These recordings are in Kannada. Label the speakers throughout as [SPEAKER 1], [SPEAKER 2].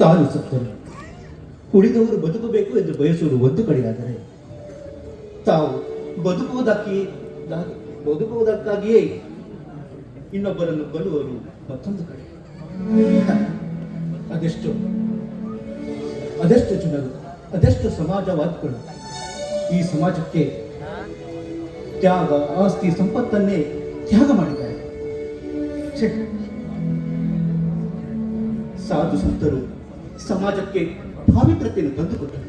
[SPEAKER 1] ತಾನು ಸತ್ತನು ಉಳಿದವರು ಬದುಕಬೇಕು ಎಂದು ಬಯಸುವುದು ಒಂದು ಕಡೆಯಾದರೆ ತಾವು ಬದುಕುವುದಕ್ಕೆ ಬದುಕುವುದಕ್ಕಾಗಿಯೇ ಇನ್ನೊಬ್ಬರನ್ನು ಕೊಲ್ಲುವರು ಮತ್ತೊಂದು ಕಡೆ. ಅದೆಷ್ಟು? ಅದೆಷ್ಟು ಜನರು, ಅದೆಷ್ಟು ಸಮಾಜವಾದಿಗಳು ಈ ಸಮಾಜಕ್ಕೆ ತ್ಯಾಗ, ಆಸ್ತಿ, ಸಂಪತ್ತನ್ನೇ ತ್ಯಾಗ ಮಾಡಿದ್ದಾರೆ? ಸಾಧು ಸಂತರು ಸಮಾಜಕ್ಕೆ ಪಾವಿತ್ರತೆಯನ್ನು ತಂದುಕೊಟ್ಟರು.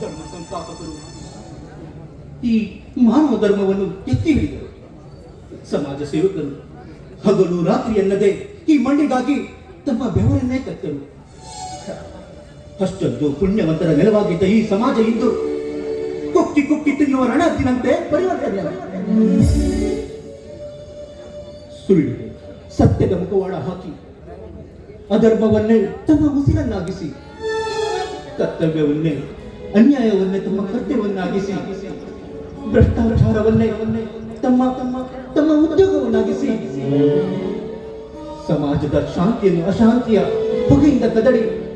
[SPEAKER 1] ಧರ್ಮ ಸಂಸ್ಥಾಪಕರು ಈ ಮಾನವ ಧರ್ಮವನ್ನು ಎತ್ತಿ ಹಿಡಿದರು. ಸಮಾಜ ಸೇವಕರು ಹಗಲು ರಾತ್ರಿ ಎನ್ನದೆ ಈ ಮಣ್ಣಿಗಾಗಿ ತಮ್ಮ ಬೆವರನ್ನೇ ಕತ್ತರು. ಅಷ್ಟೊಂದು ಪುಣ್ಯವಂತರ ನೆಲವಾಗಿದ್ದ ಈ ಸಮಾಜ ಇಂದು ಕುಕ್ಕಿ ಕುಕ್ಕಿ ತಿನ್ನುವ ರಣದಿನಂತೆ ಪರಿವರ್ತನೆ ಸುಳ್ಳು. ಸತ್ಯದ ಮುಖವಾಡ ಹಾಕಿ ಅಧರ್ಮವನ್ನೇ ತಮ್ಮ ಉಸಿರನ್ನಾಗಿಸಿ, ಕರ್ತವ್ಯವನ್ನೇ, ಅನ್ಯಾಯವನ್ನೇ ತಮ್ಮ ಕರ್ತವ್ಯವನ್ನಾಗಿಸಿ, ಭ್ರಷ್ಟಾಚಾರವನ್ನೇ ತಮ್ಮ ತಮ್ಮ ತಮ್ಮ ಉದ್ಯೋಗವನ್ನಾಗಿಸಿ, ಸಮಾಜದ ಶಾಂತಿಯನ್ನು ಅಶಾಂತಿಯ ಹೊಗೆಯಿಂದ ಕದಡಿ,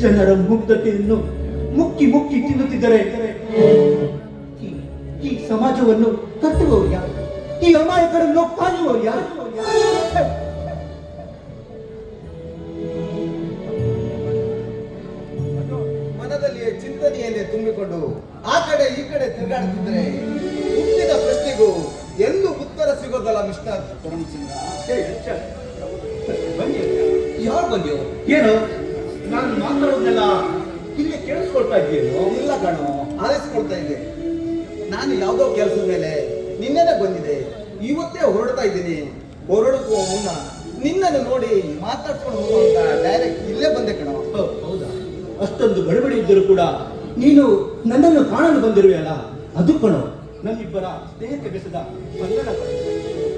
[SPEAKER 1] ಜನರ ಮುಗ್ಧತೆಯನ್ನು ಮುಕ್ಕಿ ಮುಕ್ಕಿ ತಿನ್ನುತ್ತಿದ್ದರೆ ಈ- ಸಮಾಜವನ್ನು ಕಟ್ಟುವವರು ಯಾರು? ಈ ಅಮಾಯಕರನ್ನು ಕಾಯುವವರು ಯಾರು?
[SPEAKER 2] ಮನದಲ್ಲಿ ಚಿಂತನೆಯನ್ನೇ ತುಂಬಿಕೊಂಡು ಆ ಕಡೆ ಈ ಕಡೆ ತಿರುಗಾಡ್ತಿದ್ರೆ ಮುಂದಿನ ಪ್ರಶ್ನೆಗೂ ಎಂದು ಉತ್ತರ ಸಿಗೋದಲ್ಲ ಮಿಸ್ಟರ್ ಪರಮಸಿಂಗ
[SPEAKER 1] ಯಾರು ಬಂದ್ಯೋ? ಏನು? ನಾನು ಮಾತಾಡೋದನ್ನೆಲ್ಲ ಇಲ್ಲಿ ಕೇಳಿಸ್ಕೊಳ್ತಾ ಇದ್ದೀನೋ
[SPEAKER 2] ಇಲ್ಲ ಕಣೋ ಆಲಿಸ್ಕೊಳ್ತಾ ಇದ್ದೆ. ನಾನು ಯಾವುದೋ ಕೆಲಸದ ಮೇಲೆ ನಿನ್ನೆನೆ ಬಂದಿದೆ. ಇವತ್ತೇ ಹೊರಡ್ತಾ ಇದ್ದೀನಿ. ಹೊರಡುವ ಮುನ್ನ ನಿನ್ನನ್ನು ನೋಡಿ ಮಾತಾಡ್ಕೊಂಡು
[SPEAKER 1] ಇದ್ದರೂ ಕೂಡ ನೀನು ನನ್ನನ್ನು ಕಾಣಲು ಬಂದಿರುವೆಯಲ್ಲ? ಅದು ಕಣೋ. ನನ್ನಿಬ್ಬರ ಸ್ನೇಹಕ್ಕೆ ಬೆಸೆದ ಬಂಧನ.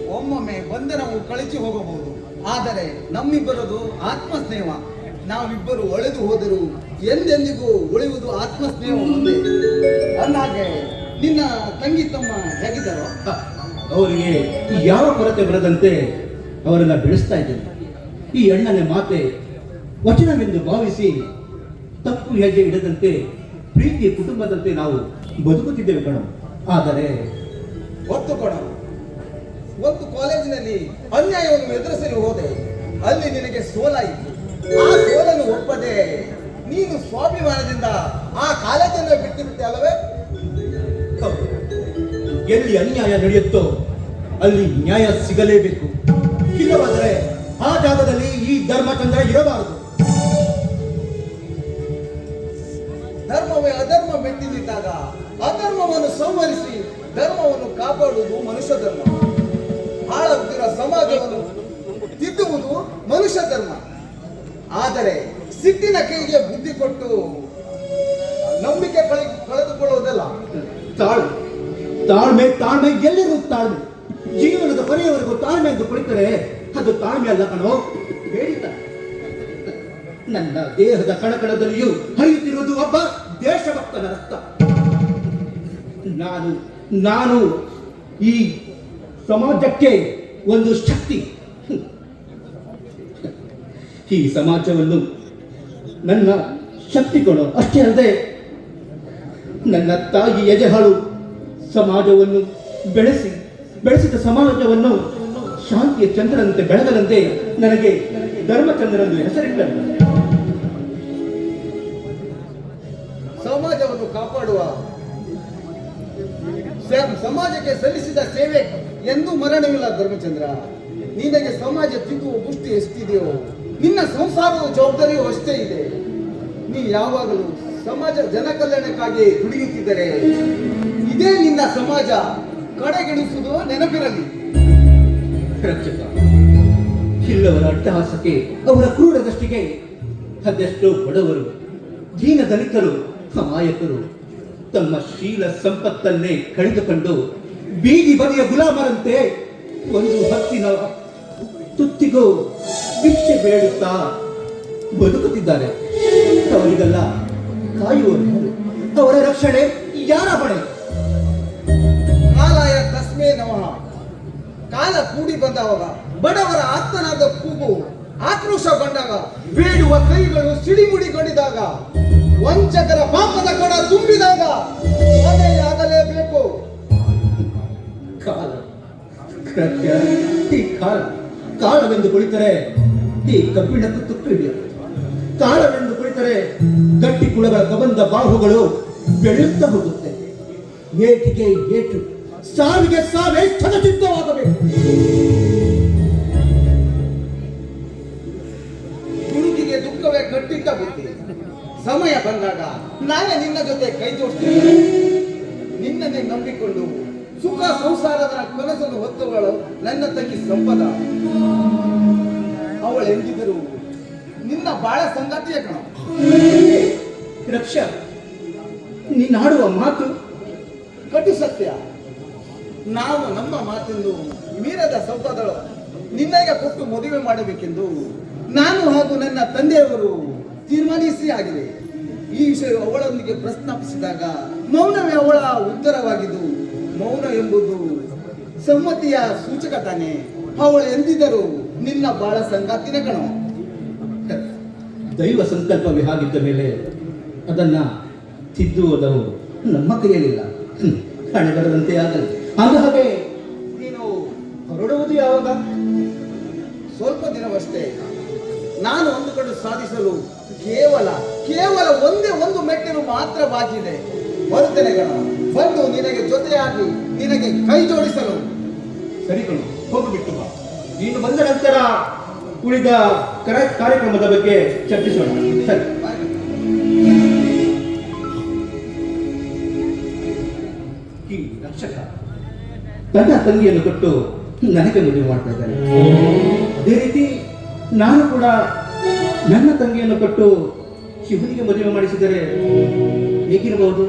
[SPEAKER 2] ಒಮ್ಮೊಮ್ಮೆ ಬಂಧನವು ಕಳಚಿ ಹೋಗಬಹುದು. ಆದರೆ ನಮ್ಮಿಬ್ಬರದು ಆತ್ಮ ಸ್ನೇಹ ನಾವಿಬ್ಬರು ಒಳೆದು ಹೋದರೂ ಎಂದೆಂದಿಗೂ ಉಳಿಯುವುದು ಆತ್ಮ ಸ್ನೇಹ ಒಂದೇ ಅಂದಾಗೆ ನಿನ್ನ ತಂಗಿ ತಮ್ಮ ಹೇಗಿದ್ದಾರೋ?
[SPEAKER 1] ಅವರಿಗೆ ಯಾವ ಕೊರತೆ ಬರದಂತೆ ಅವರನ್ನ ಬೆಳೆಸ್ತಾ ಇದ್ದೇನೆ. ಈ ಅಣ್ಣನ ಮಾತೆ ವಚನವೆಂದು ಭಾವಿಸಿ ತಪ್ಪು ಹೆಜ್ಜೆ ಇಡದಂತೆ ಪ್ರೀತಿಯ ಕುಟುಂಬದಂತೆ ನಾವು ಬದುಕುತ್ತಿದ್ದೇವೆ ಕಣ. ಆದರೆ
[SPEAKER 2] ಒತ್ತು ಕೊಡ. ಒಂದು ಕಾಲೇಜಿನಲ್ಲಿ ಅನ್ಯಾಯವನ್ನು ಎದುರಿಸಲು ಹೋದೆ. ಅಲ್ಲಿ ನಿನಗೆ ಸೋಲಾಯಿತು. ಆ ಸೋಲನ್ನು ಒಪ್ಪದೆ ನೀನು ಸ್ವಾಭಿಮಾನದಿಂದ ಆ ಕಾಲೇಜನ್ನು ಬಿಟ್ಟು ಬಿಟ್ಟೆ ಅಲ್ಲವೇ.
[SPEAKER 1] ಎಲ್ಲಿ ಅನ್ಯಾಯ ನಡೆಯುತ್ತೋ ಅಲ್ಲಿ ನ್ಯಾಯ ಸಿಗಲೇಬೇಕು. ಇಲ್ಲವಾದರೆ ಆ ಜಾಗದಲ್ಲಿ ಈ ಧರ್ಮಚಂದ್ರ ಇರಬಾರದು.
[SPEAKER 2] ನಿಂತಾಗ ಅಧರ್ಮವನ್ನು ಸಂಹರಿಸಿ ಧರ್ಮವನ್ನು ಕಾಪಾಡುವುದು ಮನುಷ್ಯ ಧರ್ಮ. ಹಾಳಾಗುತ್ತಿರುವ ಸಮಾಜವನ್ನು ತಿದ್ದುವುದು ಮನುಷ್ಯ ಧರ್ಮ. ಆದರೆ ಸಿಟ್ಟಿನ ಕೈಗೆ ಬುದ್ಧಿ ಕೊಟ್ಟು ನಂಬಿಕೆ ಕಳೆ, ಕಳೆದುಕೊಳ್ಳುವುದಲ್ಲ.
[SPEAKER 1] ತಾಳ್ಮೆ ತಾಳ್ಮೆ ತಾಳ್ಮೆ ಎಲ್ಲರಿಗೂ ತಾಳ್ಮೆ? ಜೀವನದ ಕೊನೆಯವರೆಗೂ ತಾಳ್ಮೆ ಎಂದು ಕುಳಿತರೆ ಅದು ತಾಳ್ಮೆ ಅಲ್ಲ ಕಣೋ. ಹೇಳಿದ ನನ್ನ ದೇಹದ ಕಣಕಣದಲ್ಲಿಯೂ ಒಬ್ಬ ರಕ್ತ ನಾನು ನಾನು ಈ ಸಮಾಜಕ್ಕೆ ಒಂದು ಶಕ್ತಿ. ಈ ಸಮಾಜವನ್ನು ನನ್ನ ಶಕ್ತಿ ಕೊಡೋ ಅಷ್ಟೇ ಅಲ್ಲದೆ ನನ್ನ ತಾಯಿ ಎದೆಹಾಳು ಸಮಾಜವನ್ನು ಬೆಳೆಸಿ, ಬೆಳೆಸಿದ ಸಮಾಜವನ್ನು ಶಾಂತಿಯ ಚಂದ್ರನಂತೆ ಬೆಳೆದರಂತೆ ನನಗೆ ಧರ್ಮಚಂದ್ರನ ಹೆಸರಿಟ್ಟರು.
[SPEAKER 2] ಕಾಪಾಡುವ ಸಮಾಜಕ್ಕೆ ಸಲ್ಲಿಸಿದ ಸೇವೆ ಎಂದೂ ಮರಣವಿಲ್ಲ ಧರ್ಮಚಂದ್ರ. ನಿನಗೆ ಸಮಾಜ ತಿದ್ದುವ ಪುಷ್ಟಿ ಎಷ್ಟಿದೆಯೋ, ನಿನ್ನ ಸಂಸಾರದ ಜವಾಬ್ದಾರಿಯೂ ಅಷ್ಟೇ ಇದೆ. ನೀ ಯಾವಾಗಲೂ ಸಮಾಜ ಜನ ಕಲ್ಯಾಣಕ್ಕಾಗಿ ದುಡಿಯುತ್ತಿದ್ದರೆ ಇದೇ ನಿನ್ನ ಸಮಾಜ ಕಡೆಗಣಿಸುವುದು ನೆನಪಿರಲಿ.
[SPEAKER 1] ಇಲ್ಲವರ ಅಟ್ಟಹಾಸಕ್ಕೆ ಅವರ ಕ್ರೂರ ದೃಷ್ಟಿಗೆ ಅದೆಷ್ಟೋ ಬಡವರು, ದೀನ ದಲಿತರು ಅಮಾಯಕರು ತಮ್ಮ ಶೀಲ ಸಂಪತ್ತನ್ನೇ ಕಳೆದುಕೊಂಡು ಬೀದಿ ಬದಿಯ ಗುಲಾಮರಂತೆ ಒಂದು ಹತ್ತಿನ ತುತ್ತಿಗೂ ಭಿಕ್ಷೆ ಬೇಡುತ್ತಾ ಬದುಕುತ್ತಿದ್ದಾರೆ. ಅವರಿಗೆಲ್ಲ ಕಾಯುವರು? ಅವರ ರಕ್ಷಣೆ ಯಾರ ಹೊಣೆ?
[SPEAKER 2] ಕಾಲಾಯ ತಸ್ಮೇ ನಮಃ. ಕಾಲ ಕೂಡಿ ಬಂದವಾಗ ಬಡವರ ಆತ್ಮನಾದ ಕೂಗು ಆಕ್ರೋಶಗೊಂಡಾಗ, ಬೇಡುವ ಕೈಗಳು ಸಿಡಿಮುಡಿಗೊಂಡಿದಾಗ ವಂಚಕರ ಪಾಪದ ಕೊಡ ತುಂಬಿದಾಗ ಮನೆಯಾಗಲೇಬೇಕು
[SPEAKER 1] ಕಾಲ. ಈ ಕಾಲ. ಕಾಲವೆಂದು ಕುಳಿತರೆ ಈ ಕಬ್ಬಿಣಕ್ಕೂ ತುಕ್ಕು ಹಿಡಿಯುತ್ತೆ ಕಾಲವೆಂದು ಕುಳಿತರೆ ಗಟ್ಟಿ ಕುಳಗಳ ಕಬಂದ ಬಾಹುಗಳು ಬೆಳೆಯುತ್ತಾ ಹೋಗುತ್ತೆ. ಏಟಿಗೆ ಏಟು. ಸಾವಿಗೆ ಸಾವೇ ಚಲಚಿತ್ತವಾಗಬೇಕು
[SPEAKER 2] ತುಣುಕಿಗೆ ದುಃಖವೇ ಕಟ್ಟಿಟ್ಟ ಬುದ್ಧಿ. ಸಮಯ ಬಂದಾಗ ನಾನೇ ನಿನ್ನ ಜೊತೆ ಕೈ ಜೋಡಿಸ್ತೀನಿ. ನಿನ್ನನ್ನೇ ನಂಬಿಕೊಂಡು ಸುಖ ಸಂಸಾರದ ಕನಸನ್ನು ಹೊತ್ತುಗಳು ನನ್ನ ತಂಗಿ ಸಂಪದ. ಅವಳು ಎಂದಿದ್ದರು ನಿನ್ನ ಬಾಳ ಸಂಗಾತಿಯ ಕಣ.
[SPEAKER 1] ರಕ್ಷ ನೀನಾಡುವ ಮಾತು?
[SPEAKER 2] ಕಟು ಸತ್ಯ. ನಾವು ನಮ್ಮ ಮಾತೆಂದು ಮೀರದ ಸಂಪದಳು. ನಿನ್ನಗೆ ಕೊಟ್ಟು ಮದುವೆ ಮಾಡಬೇಕೆಂದು ನಾನು ಹಾಗೂ ನನ್ನ ತಂದೆಯವರು ತೀರ್ಮಾನಿಸಿ ಆಗಿದೆ ಈ ವಿಷಯ ಅವಳೊಂದಿಗೆ ಪ್ರಸ್ತಾಪಿಸಿದಾಗ ಮೌನವೇ ಅವಳ ಉತ್ತರವಾಗಿದ್ದು ಮೌನ ಎಂಬುದು ಸಮ್ಮತಿಯ ಸೂಚಕ ತಾನೆ. ಅವಳು ಎಂದಿದ್ದರು ನಿನ್ನ ಬಾಳ ಸಂಗಾತಿನ ಕಣೋ.
[SPEAKER 1] ದೈವ ಸಂಕಲ್ಪವೇ ಹಾಗಿದ್ದ ಮೇಲೆ ಅದನ್ನ ತಿದ್ದುವುದು ನಮ್ಮ ಕೈಯಲ್ಲಿಲ್ಲ. ಹಣೆ ಬರದಂತೆ ಆಗಲಿ. ಅಂದ ಹಾಗೆ ನೀನು ಹೊರಡುವುದು ಯಾವಾಗ?
[SPEAKER 2] ಸ್ವಲ್ಪ ದಿನವಷ್ಟೇ. ನಾನು ಅಂದುಕೊಂಡು ಸಾಧಿಸಲು ಕೇವಲ ಕೇವಲ ಒಂದೇ ಒಂದು ಮೆಟ್ಟಿಲು ಮಾತ್ರ ಬಾಕಿ ಬರುತ್ತೇನೆ ಗಣ ಬಂದು ನಿನಗೆ ಜೊತೆಯಾಗಿ ನಿನಗೆ ಕೈ ಜೋಡಿಸಲು.
[SPEAKER 1] ಸರಿ ಕಣು ಹೋಗಿಬಿಟ್ಟು ಬಾ. ನೀನು ಬಂದ ನಂತರ ಉಳಿದ ಕರ ಕಾರ್ಯಕ್ರಮದ ಬಗ್ಗೆ ಚರ್ಚಿಸೋಣ. ಸರಿ. ರಕ್ಷಕ ತನ್ನ ತಂಗಿಯನ್ನು ಕೊಟ್ಟು ನನಗೆ ಮದುವೆ ಮಾಡ್ತಾ ಇದ್ದಾನೆ. ಅದೇ ರೀತಿ ನಾನು ಕೂಡ ನನ್ನ ತಂಗಿಯನ್ನು ಕೊಟ್ಟು ಶಿವನಿಗೆ ಮದುವೆ ಮಾಡಿಸಿದರೆ ಹೇಗಿರಬಹುದು?